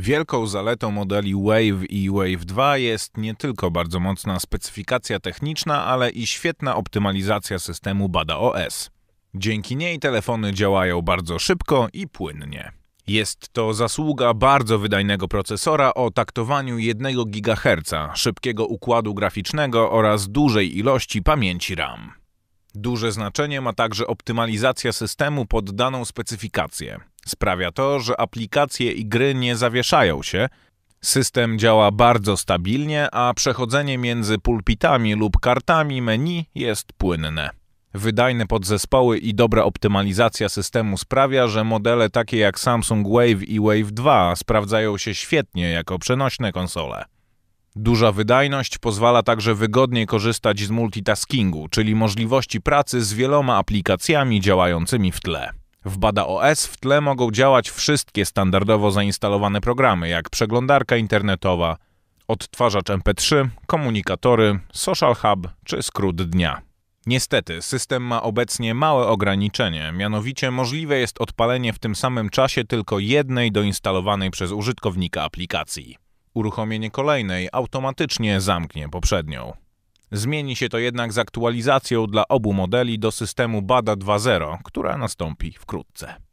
Wielką zaletą modeli Wave i Wave 2 jest nie tylko bardzo mocna specyfikacja techniczna, ale i świetna optymalizacja systemu BADA OS. Dzięki niej telefony działają bardzo szybko i płynnie. Jest to zasługa bardzo wydajnego procesora o taktowaniu 1 GHz, szybkiego układu graficznego oraz dużej ilości pamięci RAM. Duże znaczenie ma także optymalizacja systemu pod daną specyfikację. Sprawia to, że aplikacje i gry nie zawieszają się, system działa bardzo stabilnie, a przechodzenie między pulpitami lub kartami menu jest płynne. Wydajne podzespoły i dobra optymalizacja systemu sprawia, że modele takie jak Samsung Wave i Wave 2 sprawdzają się świetnie jako przenośne konsole. Duża wydajność pozwala także wygodnie korzystać z multitaskingu, czyli możliwości pracy z wieloma aplikacjami działającymi w tle. W Bada OS w tle mogą działać wszystkie standardowo zainstalowane programy, jak przeglądarka internetowa, odtwarzacz MP3, komunikatory, social hub czy skrót dnia. Niestety, system ma obecnie małe ograniczenie, mianowicie możliwe jest odpalenie w tym samym czasie tylko jednej doinstalowanej przez użytkownika aplikacji. Uruchomienie kolejnej automatycznie zamknie poprzednią. Zmieni się to jednak z aktualizacją dla obu modeli do systemu BADA 2.0, która nastąpi wkrótce.